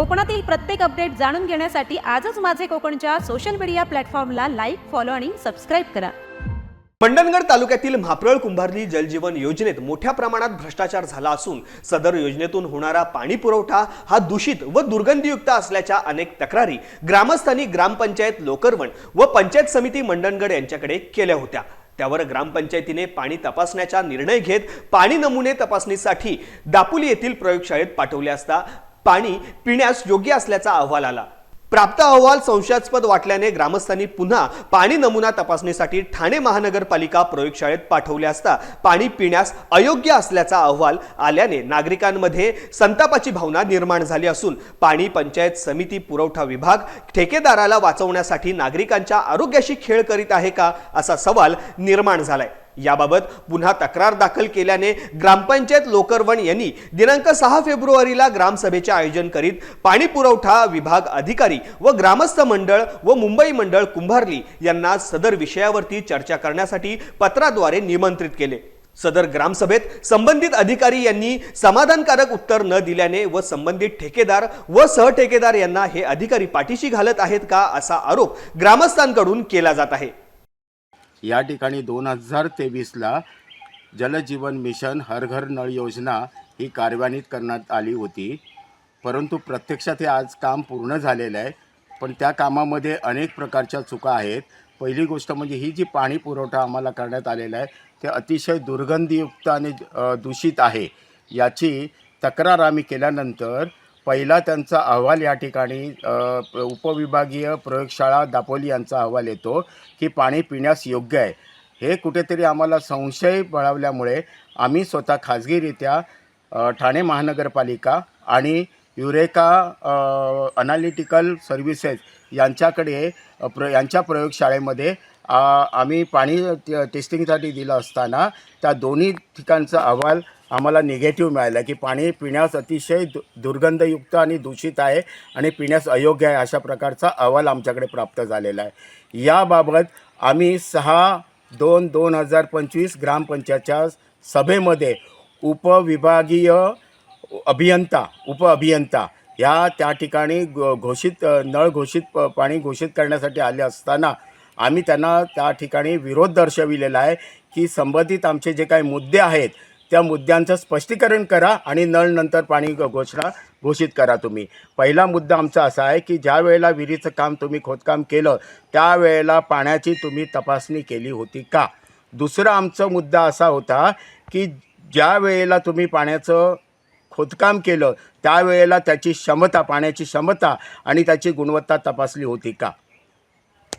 कोकणातील प्रत्येक अपडेट जाणून घेण्यासाठी आजच माझे कोकणच्या सोशल मीडिया प्लॅटफॉर्मला लाईक फॉलो आणि सबस्क्राईब करा. मंडणगड तालुक्यातील म्हाप्रळ कुंभारली जलजीवन योजनेत मोठ्या प्रमाणात भ्रष्टाचार झाला असून सदर योजनेतून होणारा पाणी पुरवठा हा दूषित व दुर्गंधीयुक्त असल्याच्या अनेक तक्रारी ग्रामस्थांनी ग्रामपंचायत लोकरवण व पंचायत समिती मंडणगड यांच्याकडे केल्या होत्या. त्यावर ग्रामपंचायतीने पाणी तपासण्याचा निर्णय घेत पाणी नमुने तपासणीसाठी दापोली येथील प्रयोगशाळेत पाठवले असता पाणी पिण्यास योग्य असल्याचा अहवाल आला. प्राप्त अहवाल संशयास्पद वाटल्याने ग्रामस्थांनी पुन्हा पाणी नमुना तपासणीसाठी ठाणे महानगरपालिका प्रयोगशाळेत पाठवले असता पाणी पिण्यास अयोग्य असल्याचा अहवाल आल्याने नागरिकांमध्ये संतापाची भावना निर्माण झाली असून पाणी पंचायत समिती पुरवठा विभाग ठेकेदाराला वाचवण्यासाठी नागरिकांच्या आरोग्याशी खेळ करीत आहे का असा सवाल निर्माण झालाय. याबाबत पुन्हा तक्रार दाखल केल्याने ग्रामपंचायत लोकरवण यांनी दिनांक सहा फेब्रुवारीला ग्रामसभेचे आयोजन करीत पाणी पुरवठा विभाग अधिकारी व ग्रामस्थ मंडळ व मुंबई मंडळ कुंभारली यांना सदर विषयावरती चर्चा करण्यासाठी पत्राद्वारे निमंत्रित केले. सदर ग्रामसभेत संबंधित अधिकारी यांनी समाधानकारक उत्तर न दिल्याने व संबंधित ठेकेदार व सहठेकेदार यांना हे अधिकारी पाठीशी घालत आहेत का असा आरोप ग्रामस्थांकडून केला जात आहे. या ठिकाणी दोन हजार तेवीसला जलजीवन मिशन हर घर नळ योजना ही कार्यान्वित करण्यात आली होती. परंतु प्रत्यक्षात हे आज काम पूर्ण झालेलं आहे. पण त्या कामामध्ये अनेक प्रकारच्या चुका आहेत. पहिली गोष्ट म्हणजे ही जी पाणी पुरवठा आम्हाला करण्यात आलेला आहे ते अतिशय दुर्गंधीयुक्त आणि दूषित आहे. याची तक्रार आम्ही केल्यानंतर पहिला त्यांचा अहवाल या ठिकाणी उपविभागीय प्रयोगशाळा दापोली यांचा अहवाल येतो की पाणी पिण्यास योग्य आहे. हे कुठेतरी आम्हाला संशय बळावल्यामुळे आम्ही स्वतः खाजगीरित्या ठाणे महानगरपालिका आणि युरेका अनालिटिकल सर्व्हिसेस यांच्याकडे प्र यांच्या प्रयोगशाळेमध्ये आम्ही पाणी टेस्टिंगसाठी दिलं असताना त्या दोन्ही ठिकाणचा अहवाल आम्हाला निगेटिव्ह मिळाला की पाणी पिण्यास अतिशय दु दुर्गंधयुक्त आणि दूषित आहे आणि पिण्यास अयोग्य आहे अशा प्रकारचा अहवाल आमच्याकडे प्राप्त झालेला आहे. याबाबत आम्ही सहा दोन दोन हजार पंचवीस ग्रामपंचायतच्या सभेमध्ये उपविभागीय अभियंता उपअभियंता या त्या ठिकाणी घो- घोषित नळ घोषित प- पाणी घोषित करण्यासाठी आले असताना आम्ही त्यांना त्या ठिकाणी विरोध दर्शविलेला आहे की संबंधित आमचे जे काही मुद्दे आहेत त्या मुद्द्यांचं स्पष्टीकरण करा आणि नळ नंतर पाणी घ- घोषणा घोषित करा तुम्ही. पहिला मुद्दा आमचा असा आहे की ज्या वेळेला विहिरीचं काम तुम्ही खोदकाम केलं त्यावेळेला पाण्याची तुम्ही तपासणी केली होती का? दुसरा आमचा मुद्दा असा होता की ज्या वेळेला तुम्ही पाण्याचं खोदकाम केलं त्यावेळेला त्याची क्षमता पाण्याची क्षमता आणि त्याची गुणवत्ता तपासली होती का?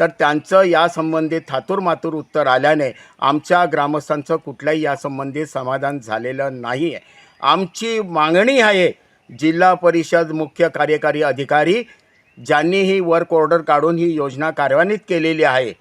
तर त्यांचं यासंबंधी थातूर मातूर उत्तर आल्याने आमच्या ग्रामस्थांचं कुठल्याही यासंबंधी समाधान झालेलं नाही आहे आमची मागणी आहे जिल्हा परिषद मुख्य कार्यकारी अधिकारी ज्यांनी ही वर्क ऑर्डर काढून ही योजना कार्यान्वित केलेली आहे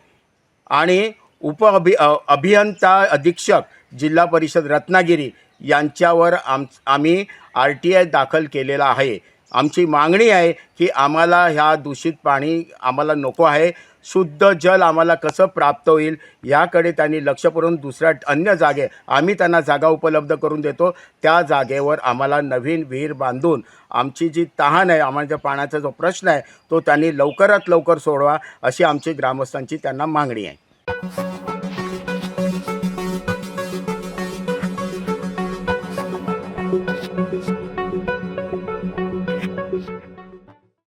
आणि उप अभि अभियंता अधीक्षक जिल्हा परिषद रत्नागिरी यांच्यावर आम आम्ही आर टी आय दाखल केलेला आहे. आमची मागणी आहे की आम्हाला ह्या दूषित पाणी आम्हाला नको आहे. शुद्ध जल आम्हाला कसं प्राप्त होईल याकडे त्यांनी लक्ष करून दुसऱ्या अन्य जागे आम्ही त्यांना जागा उपलब्ध करून देतो. त्या जागेवर आम्हाला नवीन विहीर बांधून आमची जी तहान आहे आम्हाला पाण्याचा जो प्रश्न आहे तो त्यांनी लवकरात लवकर सोडवा अशी आमची ग्रामस्थांची त्यांना मागणी आहे.